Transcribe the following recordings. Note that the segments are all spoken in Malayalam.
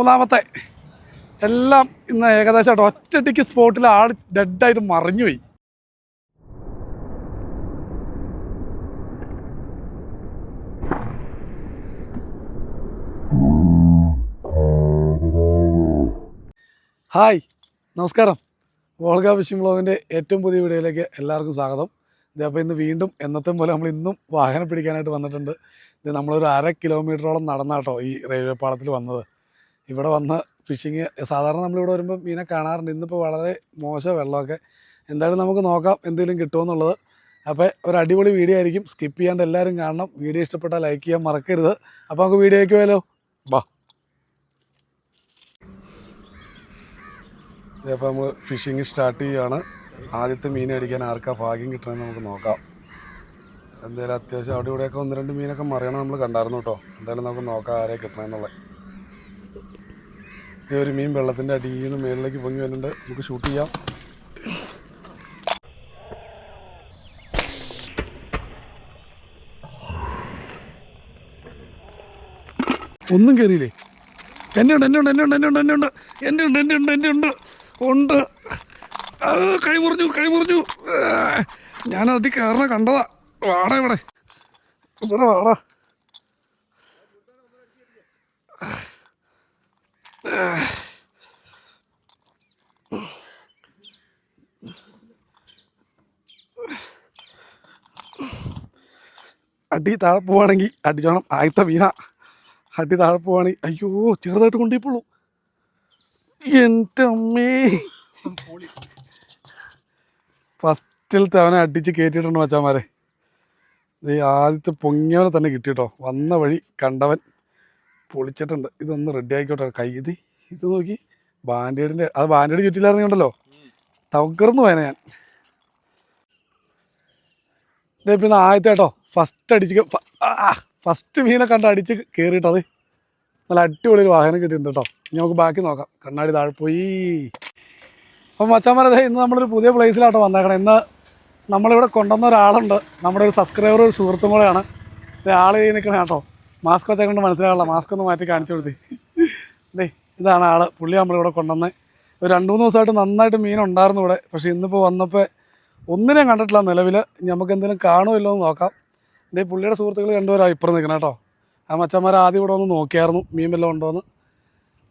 മൂന്നാമത്തെ. എല്ലാം ഇന്ന് ഏകദേശം ഒറ്റടിക്ക് സ്പോട്ടിൽ ആൾ ഡെഡായിട്ട് മറിഞ്ഞുപോയി. ഹായ് നമസ്കാരം. വോൾഗ ഫിഷിംഗ് ബ്ലോഗിന്റെ ഏറ്റവും പുതിയ വീഡിയോയിലേക്ക് എല്ലാവർക്കും സ്വാഗതം. ഇത് അപ്പോൾ ഇന്ന് വീണ്ടും എന്നത്തെ പോലെ നമ്മൾ ഇന്നും വാഹനം പിടിക്കാനായിട്ട് വന്നിട്ടുണ്ട്. ഇത് നമ്മളൊരു അര കിലോമീറ്ററോളം നടന്നാട്ടോ ഈ റെയിൽവേ പാളത്തിൽ വന്നത്. ഇവിടെ വന്ന് ഫിഷിങ് സാധാരണ നമ്മളിവിടെ വരുമ്പോൾ മീനെ കാണാറുണ്ട്. ഇന്നിപ്പോൾ വളരെ മോശം വെള്ളമൊക്കെ. എന്തായാലും നമുക്ക് നോക്കാം എന്തെങ്കിലും കിട്ടുമെന്നുള്ളത് അപ്പോൾ ഒരു അടിപൊളി വീഡിയോ ആയിരിക്കും. സ്കിപ്പ് ചെയ്യാണ്ട് എല്ലാവരും കാണണം. വീഡിയോ ഇഷ്ടപ്പെട്ടാൽ ലൈക്ക് ചെയ്യാൻ മറക്കരുത്. അപ്പോൾ നമുക്ക് വീഡിയോയ്ക്ക് പോയാലോ? ബാ ഇതേപ്പോൾ നമ്മൾ ഫിഷിങ് സ്റ്റാർട്ട് ചെയ്യുകയാണ് ആദ്യത്തെ മീൻ അടിക്കാൻ ആർക്കാ ഭാഗ്യം കിട്ടണമെന്ന് നമുക്ക് നോക്കാം. എന്തായാലും അത്യാവശ്യം അവിടെ ഇവിടെയൊക്കെ ഒന്ന് രണ്ട് മീനൊക്കെ മറിയണം നമ്മൾ കണ്ടായിരുന്നു കേട്ടോ. എന്തായാലും നമുക്ക് നോക്കാം ആരെ കിട്ടണമെന്നുള്ളത് ഈ ഒരു മീൻ വെള്ളത്തിന്റെ അടിയിൽ നിന്ന് മേളിലേക്ക് പൊങ്ങി വരുന്നുണ്ട്. നമുക്ക് ഷൂട്ട് ചെയ്യാം. ഒന്നും കയറിയില്ലേ എന്നെ ഉണ്ട് എന്നെ ഉണ്ട് എന്നെ ഉണ്ട് എന്നെ ഉണ്ട് എന്നെ ഉണ്ട് എന്നെ ഉണ്ട് എന്നെ ഉണ്ട് എന്നെ ഉണ്ട് കൈ മുറിഞ്ഞു കൈ മുറിഞ്ഞു. ഞാനതിൽ കയറണ കണ്ടതാ. വാടാ ഇവിടെ. ഇവിടെ വാടാ. അടി താഴെ പോവാണെങ്കിൽ അടിച്ചോണം. ആദ്യത്തെ വീണ. അടി താഴെ പോവാണെങ്കിൽ അയ്യോ ചെറുതായിട്ട് കൊണ്ടുപോയിപ്പോളൂ എന്റെ അമ്മേ. ഫസ്റ്റിലത്തെ അവനെ അടിച്ച് കയറ്റിയിട്ടുണ്ട് മച്ചാമാരെ ഇത് ആദ്യത്തെ പൊങ്ങിയവനെ തന്നെ കിട്ടിയിട്ടോ വന്ന വഴി കണ്ടവൻ. പൊളിച്ചിട്ടുണ്ട്. ഇതൊന്ന് റെഡി ആയിക്കോട്ടെ. കൈ ഇത് ഇത് നോക്കി. ബാൻഡേഡിന്റെ അത് ബാൻഡേഡ് ചുറ്റിലായിരുന്നുണ്ടല്ലോ തകർന്നു പോയനെ ഞാൻ. ഇതേ പിന്നെ ആദ്യത്തെ കേട്ടോ. ഫസ്റ്റ് അടിച്ച് ഫസ്റ്റ് മീനെ കണ്ട് അടിച്ച് കയറിയിട്ടത് നല്ല അടിപൊളി ഒരു വാഹനം കിട്ടിയിട്ടുണ്ട് കേട്ടോ. ഇനി നമുക്ക് ബാക്കി നോക്കാം. കണ്ണാടി താഴെ പോയി. അപ്പം മച്ചാമാരെ ഇന്ന് നമ്മളൊരു പുതിയ പ്ലേസിലാട്ടോ വന്നേക്കണം. ഇന്ന് നമ്മളിവിടെ കൊണ്ടുവന്ന ഒരാളുണ്ട്. നമ്മുടെ ഒരു സബ്സ്ക്രൈബർ ഒരു സുഹൃത്തും കൂടെയാണ്. ആൾ ചെയ്ത് നിൽക്കണ കേട്ടോ. മാസ്ക് വെച്ചാൽ കൊണ്ട് മനസ്സിലാവില്ല മാസ്ക് ഒന്ന് മാറ്റി കാണിച്ചു കൊടുത്തി. ദേ ഇതാണ് ആൾ പുള്ളി നമ്മളിവിടെ കൊണ്ടുവന്നത് ഒരു രണ്ട് മൂന്ന് ദിവസമായിട്ട് നന്നായിട്ട് മീൻ ഉണ്ടായിരുന്നു ഇവിടെ. പക്ഷേ ഇന്നിപ്പോൾ വന്നപ്പോൾ ഒന്നിനെയും കണ്ടിട്ടില്ല നിലവിൽ നമുക്ക് എന്തെങ്കിലും കാണുമല്ലോ എന്ന് നോക്കാം. ഇതേ പുള്ളിയുടെ സുഹൃത്തുക്കൾ രണ്ടുപേരാണ് ഇപ്പുറം നിൽക്കണം കേട്ടോ. ആ മച്ചന്മാർ ആദ്യം ഇവിടെ ഒന്ന് നോക്കിയായിരുന്നു മീൻ വല്ലതും ഉണ്ടോയെന്ന്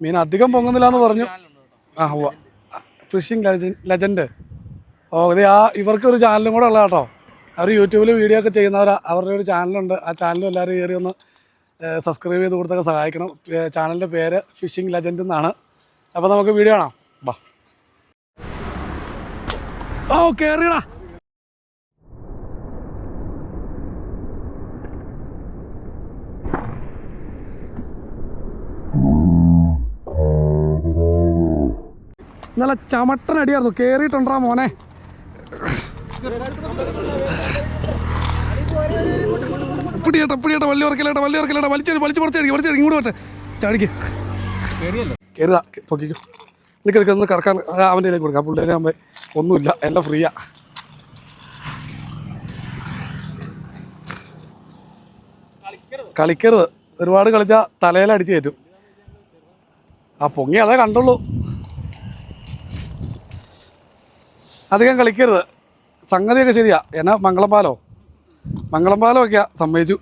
മീൻ അധികം പൊങ്ങുന്നില്ല എന്ന് പറഞ്ഞു. ആ ഉവ്വ. ഫിഷിംഗ് ലെജൻ ലെജൻഡ് ഓ ഇത് ആ ഇവർക്ക് ഒരു ചാനലും കൂടെ ഉള്ള കേട്ടോ. അവർ യൂട്യൂബിൽ വീഡിയോ ഒക്കെ ചെയ്യുന്നവരാ. അവരുടെ ഒരു ചാനലുണ്ട് ആ ചാനലും എല്ലാവരും കയറി ഒന്ന് സബ്സ്ക്രൈബ് ചെയ്ത് കൊടുത്തൊക്കെ സഹായിക്കണം. ചാനലിന്റെ പേര് ഫിഷിംഗ് ലെജൻഡ് എന്നാണ്. അപ്പോൾ നമുക്ക് വീഡിയോ കാണാം. ബാ നല്ല ചമട്ടൻ അടിയായിരുന്നു കേറിയിട്ടുണ്ടാ മോനെ? പിടിയേട്ട പിടിയേട്ട വള്ളി ഉറക്കലേട്ട വള്ളി ഉറക്കലേട്ട വലിച്ചു വലിച്ചു പുറത്തേക്ക് വലിച്ചു ഇങ്ങോട്ട് പറ്റേ ചാടിക്ക്. കയറുതാ പൊക്കിക്കോ. നിൽക്ക് നിൽക്ക് ഒന്ന് കറക്കാൻ അവന്റെ കയ്യിലേക്ക് കൊടുക്കാം. പുള്ളിനെ ആകുമ്പോൾ ഒന്നുമില്ല എല്ലാം ഫ്രീയാ കളിക്കരുത്. ഒരുപാട് കളിച്ചാൽ തലയിലടിച്ച് കയറ്റും. ആ പൊങ്ങി അതേ കണ്ടുള്ളൂ. അധികം കളിക്കരുത്. സംഗതിയൊക്കെ ശരിയാ. എന്നാ മംഗളം പാലോ? മംഗളം പാലമൊക്കെയാ സമ്മതിച്ചു.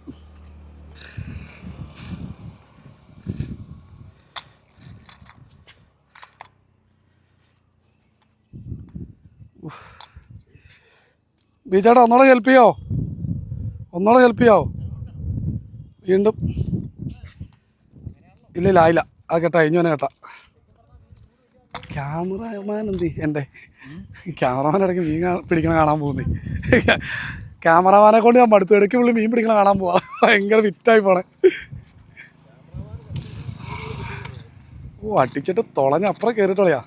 ഉഫ്. ബീച്ചേട്ടാ ഒന്നോടെ ഹെൽപ്പ് ചെയ്യോ? ഒന്നോളം ഹെൽപ്പ് ചെയ്യാവോ വീണ്ടും. ഇല്ലില്ല ഇല്ല ആയില്ല. ആ കേട്ടാ ഇഞ്ഞോനെ കേട്ടാ. ക്യാമറമാൻ എന്തി? എന്റെ ക്യാമറമാൻ ഇടയ്ക്ക് മീൻ പിടിക്കണ കാണാൻ പോകുന്നേ. ക്യാമറമാനെ കൊണ്ട് ഞാൻ മടുത്തു. ഇടയ്ക്ക് പുള്ളി മീൻ പിടിക്കണ കാണാൻ പോവാ. ഭയങ്കര വിറ്റായി പോണേ. ഓ അടിച്ചിട്ട് തുളഞ്ഞ് അപ്പുറം കയറിട്ടോളിയാ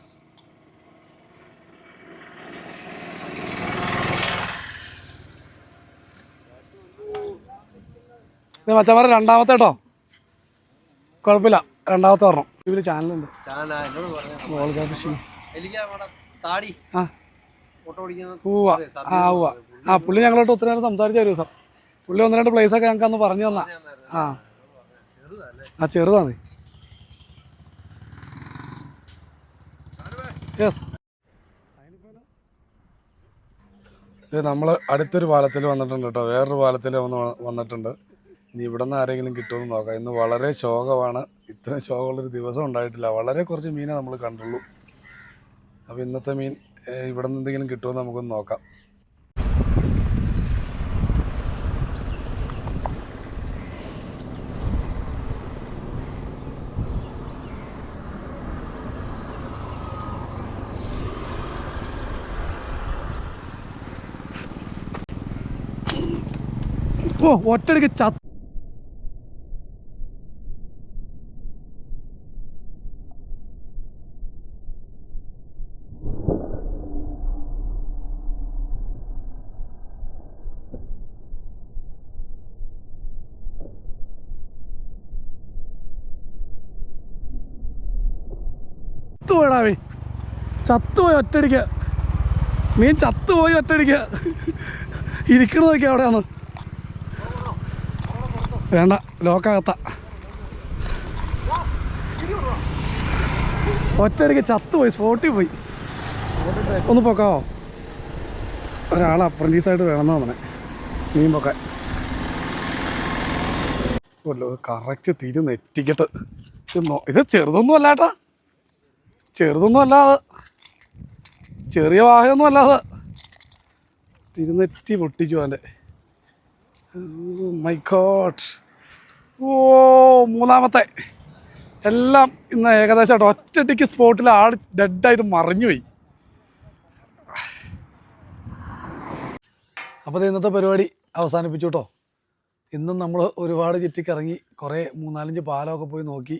ഇത് മച്ചമാരെ രണ്ടാമത്തെ കേട്ടോ. കുഴപ്പമില്ല. രണ്ടാമത്തെ പറഞ്ഞു. ഇവർ ചാനലുണ്ട് ഫിഷിംഗ് താടി. ആ. ആ ഉവ്വ. ആ പുള്ളി ഞങ്ങളോട്ട് ഒത്തിരി നേരം സംസാരിച്ച ഒരു ദിവസം. പുള്ളി ഒന്ന് രണ്ട് പ്ലേസ് ഒക്കെ ഞങ്ങൾക്ക് അന്ന് പറഞ്ഞു തന്ന. ആ. ആ ചെറുതാണ്. യെസ് ഇത് നമ്മൾ അടുത്തൊരു പാലത്തിൽ വന്നിട്ടുണ്ട് കേട്ടോ വേറൊരു പാലത്തിൽ വന്ന് വന്നിട്ടുണ്ട്. ഇനി ഇവിടെ നിന്ന് ആരെങ്കിലും കിട്ടുമെന്ന് നോക്കാം. ഇന്ന് വളരെ ശോകമാണ്. ഇത്രയും ശോകമുള്ളൊരു ദിവസം ഉണ്ടായിട്ടില്ല. വളരെ കുറച്ച് മീനെ നമ്മൾ കണ്ടുള്ളൂ. അപ്പോൾ ഇന്നത്തെ മീൻ ഇവിടെ നിന്ന് എന്തെങ്കിലും കിട്ടുമെന്ന് നമുക്കൊന്ന് നോക്കാം. ഓ ഒറ്റടിക്ക് ചത്ത. ചത്തുപോയി ഒറ്റടിക്ക് മീൻ ചത്തുപോയി ഒറ്റടിക്ക് ഇരിക്കണതൊക്കെ അവിടെയാണ് വേണ്ട ലോക്കകത്ത ഒറ്റയടിക്ക് ചത്തുപോയി സ്പോട്ടിൽ പോയി. ഒന്ന് പൊക്കാവോ ഒരാൾ അപ്രന്റീസായിട്ട് വേണമെന്ന് പറഞ്ഞേ മീൻ പൊക്കാൻ. കറക്റ്റ് തിരി നെറ്റിക്കട്ട്. ഇത് ചെറുതൊന്നും അല്ലാട്ടാ ചെറുതൊന്നും അല്ലാതെ ചെറിയ വാഹയൊന്നും അല്ലാതെ തിരുനെറ്റി പൊട്ടിച്ചു അവന്റെ മൈ ഗോഡ്. ഓ മൂന്നാമത്തെ. എല്ലാം ഇന്ന് ഏകദേശമായിട്ട് ഒറ്റടിക്ക് സ്പോട്ടിൽ ആൾ ഡെഡായിട്ട് മറിഞ്ഞുപോയി. അപ്പോൾ ഇന്നത്തെ പരിപാടി അവസാനിപ്പിച്ചു കേട്ടോ. ഇന്നും നമ്മൾ ഒരുപാട് ചുറ്റിക്കിറങ്ങി കുറേ മൂന്നാലഞ്ച് പാലമൊക്കെ പോയി നോക്കി.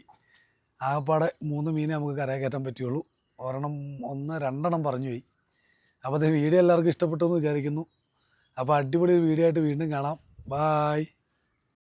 ആകപ്പാടെ മൂന്ന് മീനെ നമുക്ക് കരയെ കയറ്റാൻ പറ്റുള്ളൂ ഒരെണ്ണം ഒന്ന് രണ്ടെണ്ണം പറഞ്ഞു പോയി അപ്പോൾ അത് വീഡിയോ എല്ലാവർക്കും ഇഷ്ടപ്പെട്ടു എന്ന് വിചാരിക്കുന്നു. അപ്പോൾ അടിപൊളി ഒരു വീഡിയോ ആയിട്ട് വീണ്ടും കാണാം. Bye.